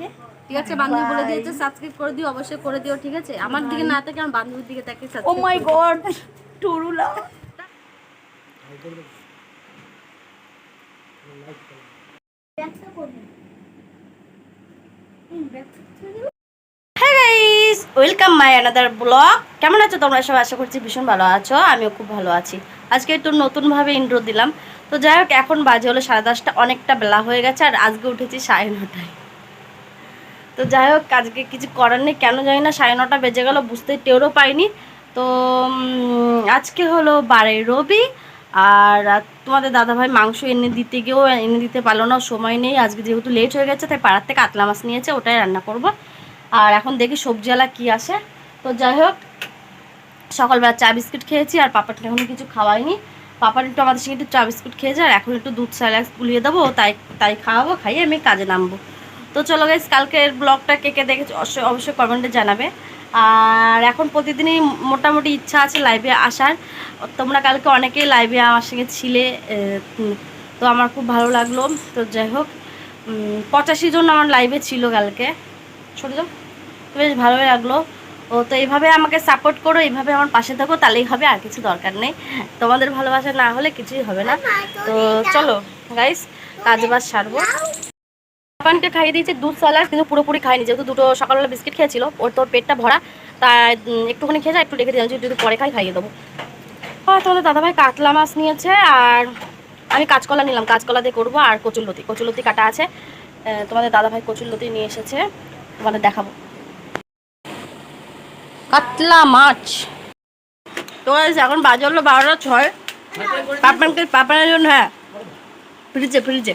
ওকে? ঠিক আছে বান্ধবী বলে দিয়েছে সাবস্ক্রাইব করে দিও অবশ্যই করে দিও ঠিক আছে? আমার দিকে না থাকে আমার বান্ধবীর দিকে তাকে ও মাই গড টুরুলা ওয়েলকাম মাই অ্যানাদার ব্লগ কেমন আছো তোমরা সবাই? আশা করছি ভীষণ ভালো আছো আমিও খুব ভালো আছি। আজকে একটু নতুনভাবে ইন্ট্রো দিলাম। তো যাই হোক এখন বাজে হলো সাড়ে দশটা অনেকটা বেলা হয়ে গেছে আর আজকে উঠেছি সাড়ে নটায়। তো যাই হোক, আজকে কিছু করার নেই। কেন জানি না, সাড়ে নটা বেজে গেল, বুঝতে টেরও পাইনি। তো আজকে হলো বারে রবি, আর তোমাদের দাদাভাই মাংস এনে দিতে গিয়েও এনে দিতে পারল না, সময় নেই। আজকে যেহেতু লেট হয়ে গেছে, তাই পাড়ার থেকে কাতলা মাছ নিয়েছে, ওটাই রান্না করব। আর এখন দেখি সবজিওয়ালা কি আসে। তো যাই হোক, সকালবেলা চা বিস্কুট খেয়েছি, আর পাপাটা এখনও কিছু খাওয়াইনি। পাপার একটু আমাদের সঙ্গে একটু চা বিস্কুট খেয়েছে, আর এখন একটু দুধ স্যালাক্স গুলিয়ে দেবো, তাই তাই খাওয়াবো, খাইয়ে আমি কাজে নামবো। তো চলো গাইজ কালকের ব্লগটা কে কে দেখেছ অবশ্যই অবশ্যই কমেন্টে জানাবে। আর এখন প্রতিদিনই মোটামুটি ইচ্ছা আছে লাইভে আসার। তোমরা কালকে অনেকেই লাইভে আমার সঙ্গে ছিলে তো আমার খুব ভালো লাগল। তো যাই হোক পঁচাশি জন আমার লাইভে ছিল কালকে। যাও তো বেশ ভালোই লাগল। ও তো এইভাবে আমাকে সাপোর্ট করো এইভাবে আমার পাশে থাকো তাহলেই হবে আর কিছু দরকার নেই। তোমাদের ভালোবাসা না হলে কিছুই হবে না। তো চলো গাইস কাজ বাজ সারবো। পাপানকে খাইয়ে দিয়েছি, দুধ, স্যালাড, কিন্তু পুরোপুরি খাইনি যেহেতু দুটো সকালবেলা বিস্কিট খেয়েছিল, ওর তোর পেটটা ভরা, তাই একটুখানি খেয়ে যায় একটু রেখে দিয়েছি যদি পরে খাই, খাইয়ে দেবো। হ্যাঁ তাহলে দাদাভাই কাতলা মাছ নিয়েছে, আর আমি কাঁচকলা নিলাম। কাঁচকলা দিয়ে করব, আর কচুরলতি। কচুরলতি কাটা আছে। তোমাদের দাদাভাই কচুরলতি নিয়ে এসেছে, তোমাদের দেখাবো। কাতলা মাছ। তো এখন বাজে হলো বারোটা ছয়। পাপানকে পাপানের জন্য হ্যাঁ। ফ্রিজে ফ্রিজে।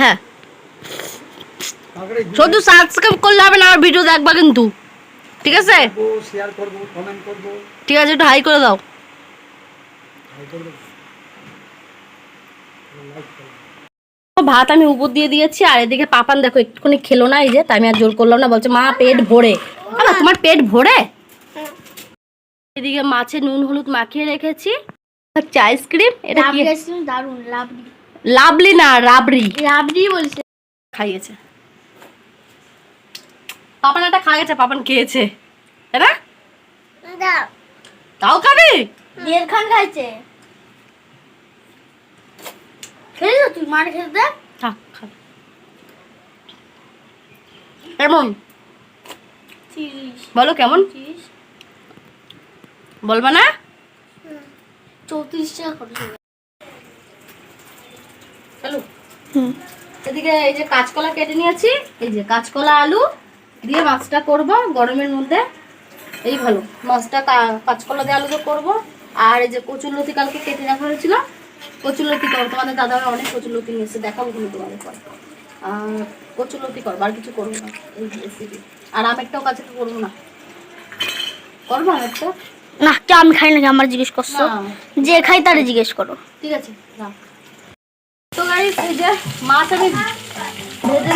হ্যাঁ। শুধু সাবস্ক্রাইব করলে হবে না আমার ভিডিও দেখবা কিন্তু। ঠিক আছে? শেয়ার করব কমেন্ট করব। ঠিক আছে একটু হাই করে দাও। ভাত আমি উপর দিয়ে দিয়েছি আর এদিকে পাপান দেখো একটুখানি খেলো না এই যে তাই আমি আর জোর করলাম না বলছে মা পেট ভরে। তোমার পেট ভরে? এদিকে মাছে নুন হলুদ মাখিয়ে রেখেছি। হচ্ছে আইসক্রিম এটা কি? দারুণ লাভলি লাভলি না রাবড়ি। রাবড়ি বলছে। খাইয়েছে। পাপান একটা খাইয়েছে পাপান খেয়েছে। না? তাও খাবি? দেড় খান খাইছে। খেয়েছো তুই? মার খেতে দে। থাক খা। কেমন বলো কেমন? বলবা না? চৌত্রিশ টাকা খরচ হবে চলো এদিকে এই যে কাঁচকলা কেটে নিয়েছি এই যে কাঁচকলা আলু দিয়ে মাছটা করব গরমের মধ্যে। এই ভালো মাছটা কাঁচকলা দিয়ে আলু দিয়ে করব। আর এই যে কচুরলতি কালকে কেটে রাখা হয়েছিল কচুরলতি করব। তোমাদের দাদা অনেক কচুর কচুরলতি নিয়েছে দেখাবো কিন্তু তোমাদের পরে। আর কচুরলতি করব আর কিছু করব না এই রেসিপি আর আমেরটাও কাছে তো করব না। করব আমেরটা? না কে আমি খাই নাকি? আমার জিজ্ঞেস করছ। যে খাই তারে জিজ্ঞেস করো। ঠিক আছে দাও। তো মাছ আমি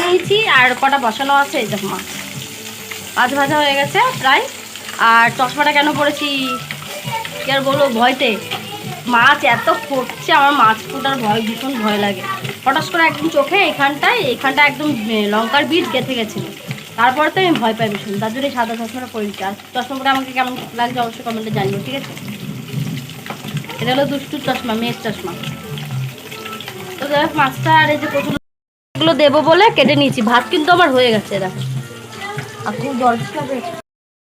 নিয়েছি আর কটা বসানো আছে, এই মাছ। মাছ ভাজা হয়ে গেছে প্রায়। আর চশমাটা কেন পড়েছি কি আর ভয়তে। মাছ এত আমার মাছ ভয়, ভীষণ ভয় লাগে। করে একদম চোখে এখানটায়, এখানটা একদম লঙ্কার বিট গেঁথে গেছিল। তারপরে তো আমি ভয় পাই ভীষণ। তার জন্য এই সাদা চশমাটা পড়েছি আর চশমা পরে আমাকে কেমন লাগছে অবশ্যই কমেন্টে জানিও, ঠিক আছে? এটা হলো দুষ্টুর চশমা, মেয়ের চশমা। তো আর এই যে দেবো বলে কেটে নিয়েছি। ভাত কিন্তু আমার হয়ে গেছে দেখো।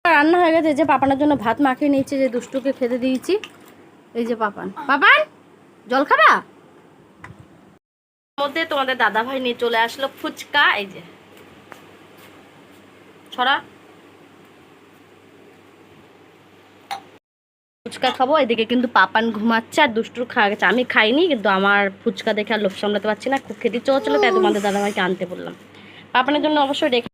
রান্না হয়ে গেছে যে পাপানের জন্য ভাত মাখিয়ে নিয়েছি, যে দুষ্টুকে খেতে দিয়েছি। এই যে পাপান। পাপান, জল খাবা? মধ্যে তোমাদের দাদা ভাই নিয়ে চলে আসলো ফুচকা, এই যে। ছড়া। ফুচকা খাব এদিকে কিন্তু পাপান ঘুমাচ্ছে আর দুষ্টুর খাওয়া গেছে। আমি খাইনি কিন্তু আমার ফুচকা দেখে আর লোভ সামলাতে পারছি না খুব খেতে ইচ্ছে হচ্ছিল তাই তোমাদের দাদাভাইকে আনতে বললাম। পাপানের জন্য অবশ্যই রেখে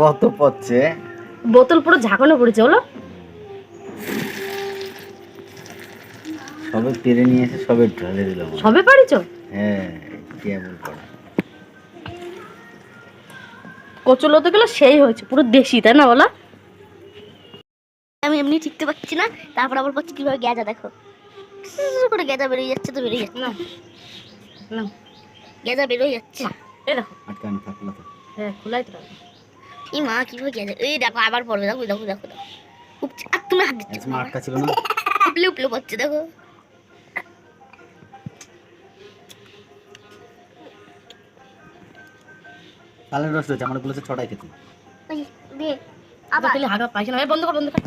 কত বোতল পুরো ঝাঁকানো পড়েছে বলো সবে পেরে নিয়ে এসে সবে ঢালে দিলাম। সবে পারিছো? হ্যাঁ কেমন করা? কচুলতিগুলো সেই হয়েছে পুরো দেশি তাই না বলো? আমি এমনি ঠিকতে পারছি না তারপর আবার পাচ্ছি কীভাবে গেজা দেখো। করে গেজা বেরিয়ে যাচ্ছে তো বেরিয়ে যাচ্ছে। না না। গেজা বেরিয়ে যাচ্ছে। এই দেখো। আটকানো থাকল তো হ্যাঁ খোলাই তো রাখো। এই মা কীভাবে গেজা এই দেখো আবার পড়বে দেখো দেখো দেখো দেখো। আর তুমি হাত দিচ্ছ আটকা ছিল না? উপলে উপলে পড়ছে দেখো। তালের রস রয়েছে আমার বলেছে ছটাই খেতে। এই, আবার। হাগা পায়খানা বন্ধ কর বন্ধ কর।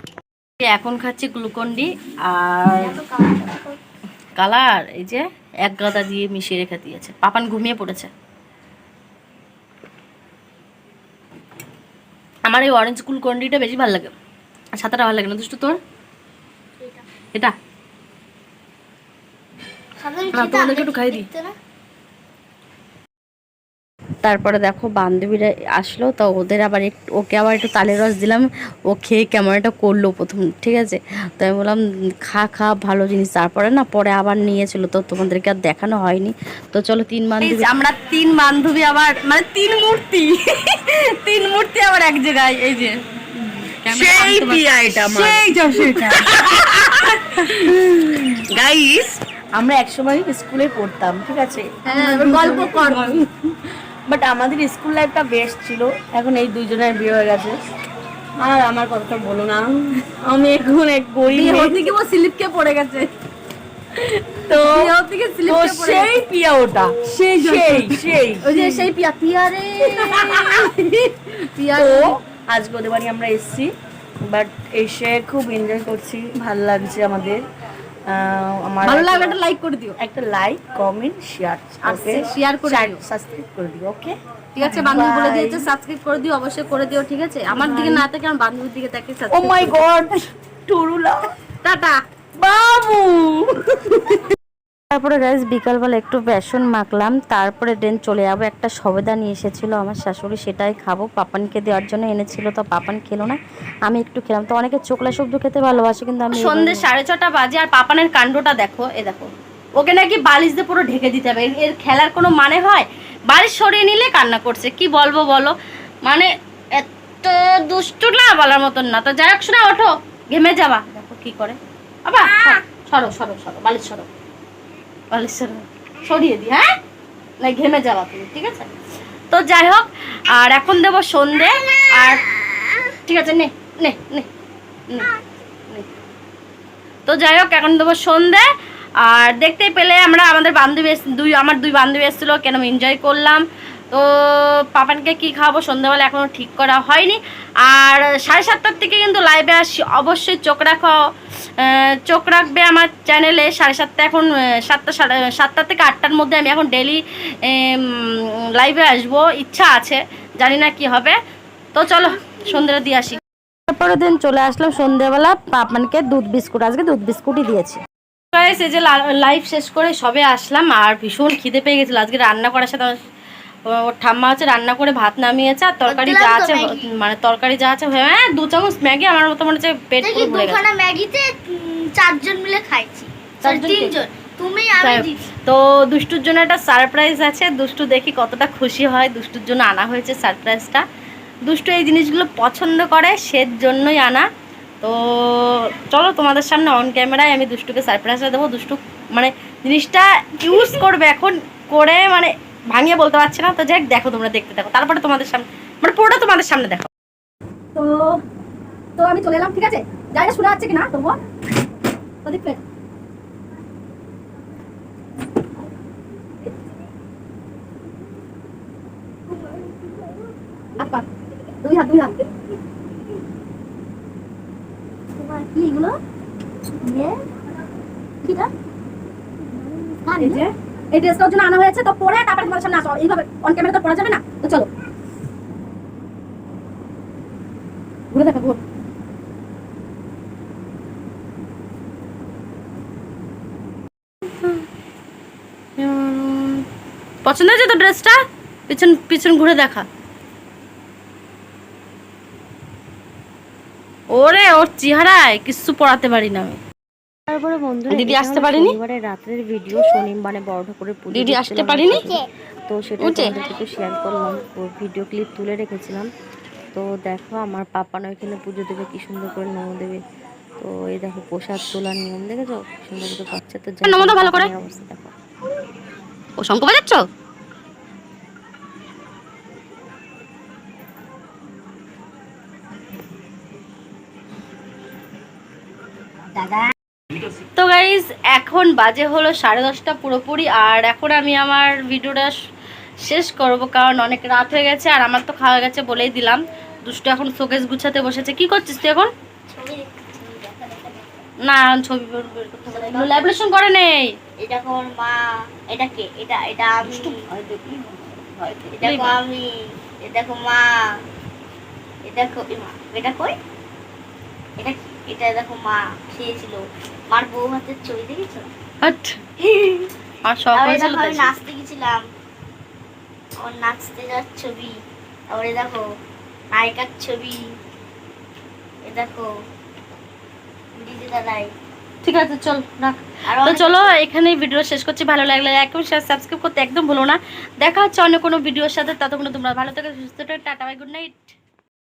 এখন খাচ্ছি গ্লুকন ডি আর কালার এই যে এক গাদা দিয়ে মিশিয়ে রেখে দিয়েছে। পাপান ঘুমিয়ে পড়েছে। আমার এই অরেঞ্জ গ্লুকন্ডিটা বেশি ভালো লাগে। আর সাঁতারটা ভালো লাগে না দুষ্টু তোর? এটা। তোমাদেরকে একটু খাইয়ে দিই। তারপরে দেখো বান্ধবীরা আসলো তো ওদের আবার একটু ওকে আবার একটু তালের রস দিলাম ও খেয়ে কেমন একটা করল প্রথম ঠিক আছে? তো আমি বললাম খা খা ভালো জিনিস। তারপরে না পরে আবার নিয়েছিল তো তোমাদেরকে আর দেখানো হয়নি। তো চলো তিন বান্ধবী আমরা তিন বান্ধবী আবার মানে তিন মূর্তি। তিন মূর্তি আবার এক জায়গায় এই যে। সেই পিয়া এটা সেইটা সেটা গাইস আমরা একসময় স্কুলে পড়তাম ঠিক আছে? হ্যাঁ, গল্প কর। বাট আমাদের স্কুল লাইফটা বেস্ট ছিল। এখন এই দুইজনের বিয়ে হয়ে গেছে। আর আমার কথাটা বলো না। আমি এখন এক গরিব মেয়ে। থেকে ও স্লিপকে পড়ে গেছে। তো সেই পিয়া ওটা। সেই সেই সেই। ওই যে সেই পিয়া পিয়া রে। পিয়া তো আজকে ওদের বাড়ি আমরা এসেছি বাট এসে খুব এনজয় করছি। ভালো লাগছে আমাদের। আমার ভালো লাগলে একটা লাইক করে দিও। একটা like comment share okay share করে দিও। সাবস্ক্রাইব করে দিও ওকে ঠিক আছে বান্ধবী বলে. দিয়েছে সাবস্ক্রাইব করে দিও অবশ্যই করে দিও ঠিক আছে? আমার দিকে না থেকে আমার বান্ধবীর দিকে তাকে ও মাই গড টুরুলা টাটা। বাবু। তারপরে গাইজ বিকালবেলা একটু বেসন মাখলাম তারপরে দেন চলে যাব একটা সবেদা নিয়ে এসেছিল আমার শাশুড়ি সেটাই খাব। পাপানকে দেওয়ার জন্য এনেছিল তো পাপান খেলো না। আমি একটু খেলাম তো অনেকে চোখলা সবজি খেতে ভালোবাসে কিন্তু আমি সন্ধ্যে সাড়ে ছটা বাজে আর পাপানের কাণ্ডটা দেখো এ দেখো। ওকে নাকি বালিশ দিয়ে পুরো ঢেকে দিতে হবে এর- এর খেলার কোনো মানে হয়? বালিশ সরিয়ে নিলে কান্না করছে কি বলব বলো? মানে এত দুষ্টু না বলার মতন না। তো যাই হোক শোনা ওঠো ঘেমে যাবা। দেখো কি করে। আবার সরো সরো সরো বালিশ সরো। বালিশ সরো সরিয়ে দি হ্যাঁ? না, ঘেমে যাওয়া তুমি, ঠিক আছে? তো যাই হোক, আর এখন দেবো সন্ধে, আর ঠিক আছে, নে নে নে। তো যাই হোক, এখন দেবো সন্ধে, আর দেখতেই পেলে আমরা আমাদের বান্ধবী দুই, আমার দুই বান্ধবী এসেছিল, কেন এনজয় করলাম। তো পাপানকে কি খাওয়াবো? সন্ধ্যাবেলা এখনও ঠিক করা হয়নি। আর সাড়ে সাতটার থেকে কিন্তু লাইভে আসি অবশ্যই চোখ রাখো। চোখ রাখবে আমার চ্যানেলে সাড়ে সাতটা এখন সাতটা সাড়ে সাতটা থেকে আটটার মধ্যে আমি এখন ডেলি লাইভে আসব। ইচ্ছা আছে। জানি না কি হবে। তো চলো সন্ধ্যেটা দিয়ে আসি। তারপরে দিন চলে আসলাম সন্ধ্যেবেলা। পাপানকে দুধ বিস্কুট আজকে দুধ বিস্কুটই দিয়েছি। এই যে লাইভ শেষ করে সবে আসলাম। আর ভীষণ খিদে পেয়ে গেছিল। আজকে রান্না করার সাথে ওর ঠাম্মা হচ্ছে রান্না করে ভাত নামিয়েছে আর তরকারি যা আছে মানে তরকারি যা আছে হ্যাঁ দু চামচ ম্যাগি আমার মতো মনে হচ্ছে পেট পুরো ভরে গেছে। দুখানা ম্যাগিতে চারজন মিলে খাইছি। তিনজন। তুমি আমি তো দুষ্টুর জন্য একটা সারপ্রাইজ আছে। দুষ্টু দেখি কতটা খুশি হয়। দুষ্টুর জন্য আনা হয়েছে সারপ্রাইজটা দুষ্টু এই জিনিসগুলো পছন্দ করে সের জন্যই আনা। তো চলো তোমাদের সামনে অন ক্যামেরায় আমি দুষ্টুকে সারপ্রাইজটা দেবো। দুষ্টু মানে জিনিসটা ইউজ করবে এখন করে মানে ভাঙিয়ে বলতে পারছে না। তো যাই দেখো তোমরা দেখতে দেখো তারপরে তোমাদের সামনে মানে পুরোটা তোমাদের সামনে দেখো। তো তো আমি চলে এলাম ঠিক আছে? জায়গা শোনা যাচ্ছে কি না তবুও তো দেখবে। দুই হাত দুই হাত। তোমার কি এগুলো? ইয়ে এই যে এই ড্রেসটার জন্য আনা হয়েছে, তো পরে তারপরে তোমার সামনে আসো এইভাবে অন ক্যামেরা তো পরা যাবে না? তো চলো। ঘুরে দেখো ঘুর পছন্দ হয়েছে তো ড্রেসটা পিছন পিছন ঘুরে দেখা। ওরে, ওর চেহারায় কিচ্ছু পড়াতে পারি না আমি। তারপরে বন্ধুরা দিদি আসতে পারেনি? শনিবারের রাত্রের ভিডিও শনি মানে বড় ঠাকুরের পুজো দিদি আসতে পারেনি? তো সেটা একটু শেয়ার করলাম ভিডিও ক্লিপ তুলে রেখেছিলাম। তো দেখো আমার পাপা না ওইখানে পুজো দেবে কি সুন্দর করে নম দেবে। তো এই দেখো প্রসাদ তোলার নিয়ম দেখেছ? সুন্দর করে বাচ্চা তো নমো ভালো করে। অবস্থা দেখো। ও শঙ্খ বাজাচ্ছ? তো গাইজ এখন বাজে হলো সাড়ে দশটা পুরোপুরি আর এখন আমি আমার ভিডিওটা শেষ করব কারণ অনেক রাত হয়ে গেছে আর আমার তো খাওয়া গেছে বলেই দিলাম। দুষ্টু এখন শোকেস গুছাতে বসেছে। কি করছিস তুই এখন? না ছবি। ল্যাবলেশন করে নেই। এটা কোন মা এটা কে? এটা এটা আমি। এটা কো আমি। এটা মা। এটা কো এটা কই? এটা কি? এটা দেখো মা খেয়েছিল। মার বউ হাতের ছবি দেখেছ? হাট। আর শখ হয়েছিল আমি নাচতে গেছিলাম। আমার নাচতে যাওয়ার ছবি। তারপরে দেখো নায়িকার ছবি। এ দেখো দাদাই। ঠিক আছে চল রাখ। তো চলো এখানেই ভিডিও শেষ করছি। ভালো লাগলে এবং সাবস্ক্রাইব করতে একদম ভুলো না। দেখা হচ্ছে অন্য কোনো ভিডিওর সাথে। ততক্ষণ তোমরা ভালো থেকে সুস্থ টাটা বাই গুড নাইট